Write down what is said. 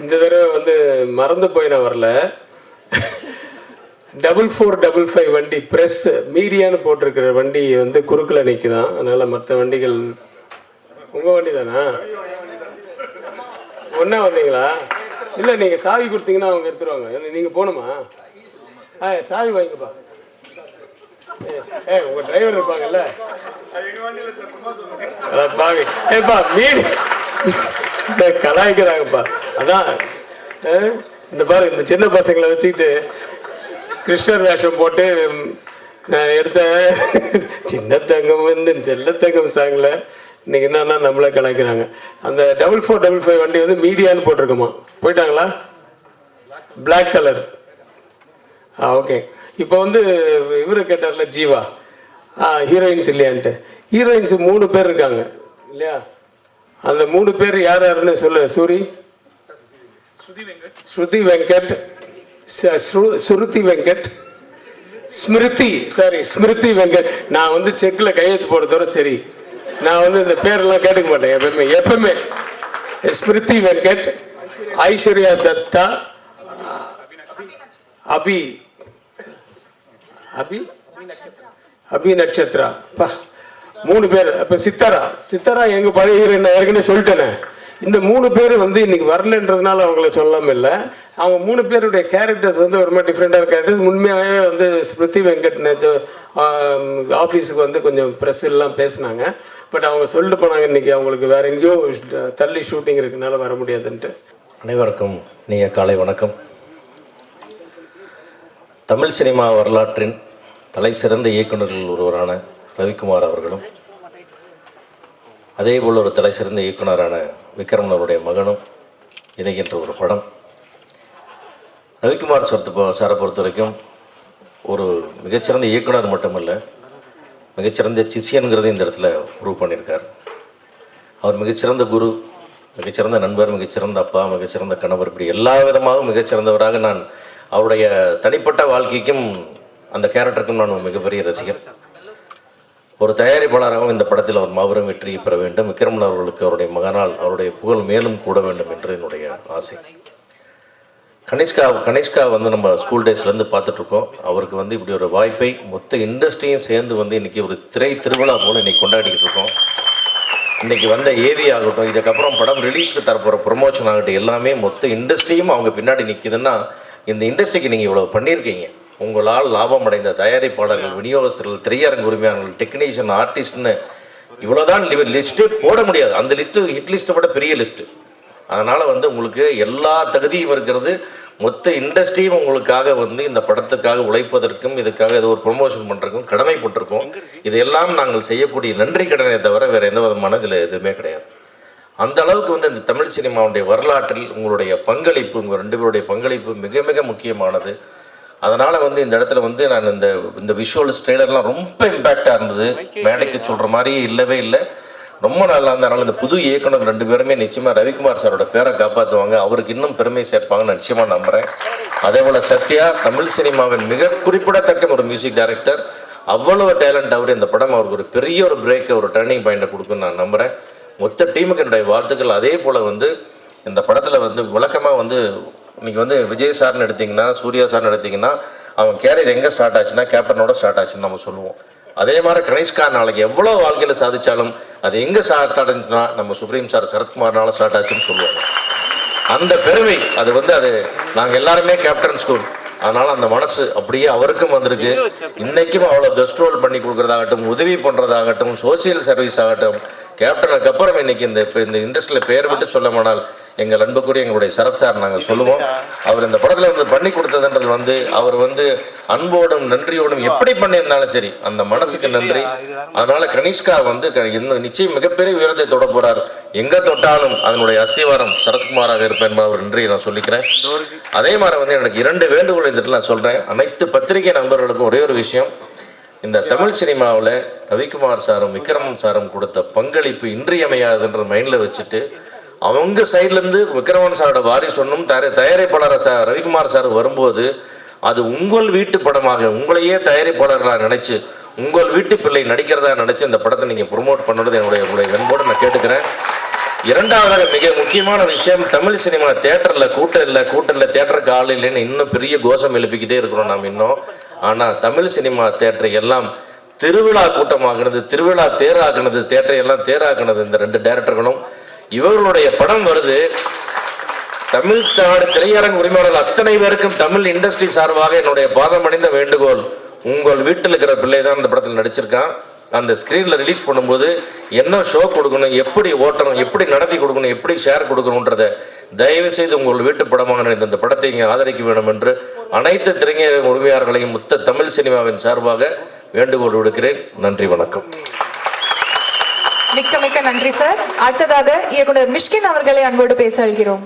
இந்த தடவை வந்து மறந்து போய் நான் வரல. டபுள் ஃபோர் டபுள் ஃபைவ் வண்டி ப்ரெஸ் மீடியான்னு போட்டிருக்கிற வண்டி வந்து குறுக்கில் நிற்குதான் அதனால் மற்ற வண்டிகள் உங்கள் வண்டி தானா ஒன்றா வந்தீங்களா? இல்லை நீங்கள் சாவி கொடுத்தீங்கன்னா அவங்க எடுத்துருவாங்க. நீங்கள் போகணுமா? ஆ சாவி வாங்கிக்கப்பா. ஏ உங்கள் டிரைவர் இருப்பாங்கல்ல? பாவி. ஏப்பா மீன் கலாய்க்கிறாங்கப்பா. அதான் இந்த பாரு இந்த சின்ன பசங்களை வச்சுக்கிட்டு கிருஷ்ணர் வேஷம் போட்டு நான் எடுத்த சின்ன தங்கம் வந்து செல்ல தங்கம் சாங்கில் இன்னைக்கு என்னன்னா நம்மளே கலாய்க்கிறாங்க. அந்த டபுள் ஃபோர் டபுள் ஃபைவ் வண்டி வந்து மீடியான்னு போட்டிருக்குமா? போயிட்டாங்களா? பிளாக் கலர் ஆ ஓகே இப்போ வந்து இவரு கேட்டார்ல ஜீவா. ஆ ஹீரோயின்ஸ் இல்லையான்ட்டு. ஹீரோயின்ஸ் மூணு பேர் இருக்காங்க இல்லையா? அந்த மூணு பேர் யார் யாருன்னு சொல்லு சூரி. ஸ்ருதி வெங்கட். ச- ஸ்ரு- வெங்கட் ஸ்மிருதி சாரி ஸ்மிருதி வெங்கட். நான் வந்து செக்கில் கையெழுத்து போடுறதோட சரி. நான் வந்து இந்த பேரெல்லாம் கேட்டுக்க மாட்டேன் எப்பவுமே எப்பவுமே. ஸ்மிருதி வெங்கட் ஐஸ்வர்யா தத்தா அபி அபி அபி நட்சத்திரா. பா மூணு பேர் அப்ப சித்தாரா. சித்தாரா எங்க பழைய நான் ஏற்கனவே சொல்லிட்டேனே. இந்த மூணு பேர் வந்து இன்னைக்கு வரலன்றதுனால அவங்கள சொல்லாம இல்லை அவங்க மூணு பேருடைய கேரக்டர்ஸ் வந்து ஒரு மாதிரி டிஃப்ரெண்டான கேரக்டர்ஸ் உண்மையாகவே வந்து ஸ்மிருதி வெங்கட் நேற்று ஆஃபீஸுக்கு வந்து கொஞ்சம் ப்ரெஸ் எல்லாம் பேசினாங்க. பட் அவங்க சொல்லிட்டு போனாங்க இன்றைக்கி அவங்களுக்கு வேற எங்கேயோ தள்ளி ஷூட்டிங் இருக்கனால வர முடியாதுன்ட்டு. அனைவருக்கும் இனிய காலை வணக்கம். தமிழ் சினிமா வரலாற்றின் தலை சிறந்த இயக்குநர்கள் ஒருவரான ரவிக்குமார் அவர்களும் அதே போல் ஒரு தலை சிறந்த இயக்குனரான விக்ரம் அவருடைய மகனும் இணைகின்ற ஒரு படம். ரவிக்குமார் சொத்து சாரை பொறுத்த வரைக்கும் ஒரு மிகச்சிறந்த இயக்குனர் மட்டுமல்ல மிகச்சிறந்த சிஷியன்கிறதை இந்த இடத்துல ப்ரூவ் பண்ணியிருக்கார். அவர் மிகச்சிறந்த குரு மிகச்சிறந்த நண்பர் மிகச்சிறந்த அப்பா மிகச்சிறந்த கணவர் இப்படி எல்லா விதமாகவும் மிகச்சிறந்தவராக நான் அவருடைய தனிப்பட்ட வாழ்க்கைக்கும் அந்த கேரக்டருக்கும் நான் மிகப்பெரிய ரசிகர் ஒரு தயாரிப்பாளராகவும் இந்த படத்தில் அவர் மாபெரும் வெற்றியை பெற வேண்டும். விக்ரமன் அவர்களுக்கு அவருடைய மகனால் அவருடைய புகழ் மேலும் கூட வேண்டும் என்று என்னுடைய ஆசை. கனிஷ்கா கனிஷ்கா வந்து நம்ம ஸ்கூல் டேஸ்லேருந்து பார்த்துட்ருக்கோம். அவருக்கு வந்து இப்படி ஒரு வாய்ப்பை மொத்த இண்டஸ்ட்ரியும் சேர்ந்து வந்து இன்றைக்கி ஒரு திரை திருவிழா போல் இன்றைக்கி கொண்டாடிக்கிட்டு இருக்கோம். இன்றைக்கி வந்த ஏவி ஆகட்டும் இதுக்கப்புறம் படம் ரிலீஸ்க்கு தரப்போகிற ப்ரொமோஷன் ஆகட்டும் எல்லாமே மொத்த இண்டஸ்ட்ரியும் அவங்க பின்னாடி நிற்கிதுன்னா இந்த இண்டஸ்ட்ரிக்கு நீங்கள் இவ்வளோ பண்ணியிருக்கீங்க. உங்களால் லாபம் அடைந்த தயாரிப்பாளர்கள் விநியோகஸ்தர்கள் திரையரங்கு உரிமையாளர்கள் டெக்னீஷியன் ஆர்டிஸ்ட்னு இவ்வளோதான் லிஸ்ட்டு போட முடியாது. அந்த லிஸ்ட்டு ஹிட் லிஸ்ட்டை விட பெரிய லிஸ்ட்டு அதனால் வந்து உங்களுக்கு எல்லா தகுதியும் இருக்கிறது. மொத்த இண்டஸ்ட்ரியும் உங்களுக்காக வந்து இந்த படத்துக்காக உழைப்பதற்கும் இதுக்காக ஏதோ ஒரு ப்ரொமோஷன் பண்ணுறதுக்கும் கடமைப்பட்டிருக்கோம். இதெல்லாம் நாங்கள் செய்யக்கூடிய நன்றி கடனை தவிர வேறு எந்த விதமான இதில் எதுவுமே கிடையாது. அந்த அளவுக்கு வந்து இந்த தமிழ் சினிமாவுடைய வரலாற்றில் உங்களுடைய பங்களிப்பு உங்கள் ரெண்டு பேருடைய பங்களிப்பு மிக மிக முக்கியமானது. அதனால் வந்து இந்த இடத்துல வந்து நான் இந்த இந்த விஷுவல்ஸ் ட்ரெய்லர்லாம் ரொம்ப இம்பேக்டாக இருந்தது. மேடைக்கு சொல்கிற மாதிரி இல்லவே இல்லை. ரொம்ப நல்லா இருந்தனால இந்த புது இயக்குனர் ரெண்டு பேருமே நிச்சயமாக ரவிக்குமார் சாரோட பேரை காப்பாற்றுவாங்க அவருக்கு இன்னும் பெருமை சேர்ப்பாங்கன்னு நிச்சயமாக நம்புகிறேன் அதே போல் சத்யா தமிழ் சினிமாவின் மிக குறிப்பிடத்தக்க ஒரு மியூசிக் டைரக்டர் அவ்வளவு டேலண்ட் அவர். இந்த படம் அவருக்கு ஒரு பெரிய ஒரு பிரேக் ஒரு டர்னிங் பாயிண்ட்டை கொடுக்குன்னு நான் நம்புகிறேன் மொத்த டீமுக்கு என்னுடைய வாழ்த்துக்கள். அதே போல் வந்து இந்த படத்தில் வந்து விளக்கமாக வந்து இன்னைக்கு வந்து விஜய் சார்னு எடுத்தீங்கன்னா சூர்யா சார்னு எடுத்தீங்கன்னா அவன் கேரியர் எங்கே ஸ்டார்ட் ஆச்சுன்னா கேப்டனோட ஸ்டார்ட் ஆச்சுன்னு நம்ம சொல்லுவோம். அதே மாதிரி கணேஷ்கா நாளைக்கு எவ்வளோ வாழ்க்கையில் சாதிச்சாலும் அது எங்கே ஸ்டார்ட் ஆச்சுன்னா நம்ம சுப்ரீம் சார் சரத்குமார்னால ஸ்டார்ட் ஆச்சுன்னு சொல்லுவாங்க. அந்த பெருமை அது வந்து அது நாங்கள் எல்லாருமே கேப்டன் ஸ்கூல் அதனால அந்த மனசு அப்படியே அவருக்கும் வந்திருக்கு. இன்னைக்கும் அவ்வளோ கெஸ்ட் ரோல் பண்ணி கொடுக்குறதாகட்டும் உதவி பண்ணுறதாகட்டும் சோசியல் சர்வீஸ் ஆகட்டும் கேப்டனுக்கு அப்புறம் இன்னைக்கு இந்த இந்த இண்டஸ்ட்ரியில் பெயர் விட்டு சொல்ல போனால் எங்கள் அன்புக்குரிய எங்களுடைய சரத் சார் நாங்கள் சொல்லுவோம். அவர் இந்த படத்தில் வந்து பண்ணி கொடுத்ததுன்றது வந்து அவர் வந்து அன்போடும் நன்றியோடும் எப்படி பண்ணியிருந்தாலும் சரி அந்த மனசுக்கு நன்றி. அதனால கனிஷ்கா வந்து இன்னும் நிச்சயம் மிகப்பெரிய உயரத்தை தொட போறார். எங்க தொட்டாலும் அதனுடைய அஸ்திவாரம் சரத்குமாராக இருப்பேன் என்பது ஒரு நன்றியை நான் சொல்லிக்கிறேன். அதே மாதிரி வந்து எனக்கு இரண்டு வேண்டுகோள் இந்த நான் சொல்றேன். அனைத்து பத்திரிகை நண்பர்களுக்கும் ஒரே ஒரு விஷயம். இந்த தமிழ் சினிமாவில் ரவிக்குமார் சாரும் விக்ரமன் சாரும் கொடுத்த பங்களிப்பு இன்றியமையாதுன்ற மைண்டில் வச்சுட்டு அவங்க சைட்லேருந்து விக்ரமன் சாரோட வாரிசு ஒன்றும் தயாரி தயாரிப்பாளர் சார் ரவிக்குமார் சார் வரும்போது அது உங்கள் வீட்டு படமாக உங்களையே தயாரிப்பாளர்களாக நினச்சி உங்கள் வீட்டு பிள்ளை நடிக்கிறதா நினச்சி இந்த படத்தை நீங்கள் ப்ரொமோட் பண்ணுறது என்னுடைய உங்களுடைய வெண்போடு நான் கேட்டுக்கிறேன். இரண்டாவது மிக முக்கியமான விஷயம் தமிழ் சினிமா தேட்டரில் கூட்டம் இல்லை கூட்டம் இல்லை தேட்டருக்கு ஆள் இல்லைன்னு இன்னும் பெரிய கோஷம் எழுப்பிக்கிட்டே இருக்கிறோம் நாம் இன்னும். ஆனால் தமிழ் சினிமா தேட்டரை எல்லாம் திருவிழா கூட்டமாகினது திருவிழா தேராகினது தேட்டரை எல்லாம் தேராகினது இந்த ரெண்டு டேரக்டர்களும் இவர்களுடைய படம் வருது. தமிழ் தாடு திரையரங்கு உரிமையாளர்கள் அத்தனை பேருக்கும் தமிழ் இண்டஸ்ட்ரி சார்பாக என்னுடைய பாதம் அடைந்த வேண்டுகோள். உங்கள் வீட்டில் இருக்கிற பிள்ளை தான் அந்த படத்தில் நடிச்சிருக்கான் அந்த ஸ்க்ரீனில் ரிலீஸ் பண்ணும்போது என்ன ஷோ கொடுக்கணும் எப்படி ஓட்டணும் எப்படி நடத்தி கொடுக்கணும் எப்படி ஷேர் கொடுக்கணுன்றத தயவு செய்து உங்கள் வீட்டு படமாக நினைத்த இந்த படத்தை இங்கே ஆதரிக்க வேண்டும் என்று அனைத்து திரையரங்க உரிமையாளர்களையும் முத்த தமிழ் சினிமாவின் சார்பாக வேண்டுகோள் விடுக்கிறேன். நன்றி வணக்கம். மிக்க மிக்க நன்றி சார். அடுத்ததாக இயக்குனர் மிஷ்கின் அவர்களை அன்போடு பேச அழுகிறோம்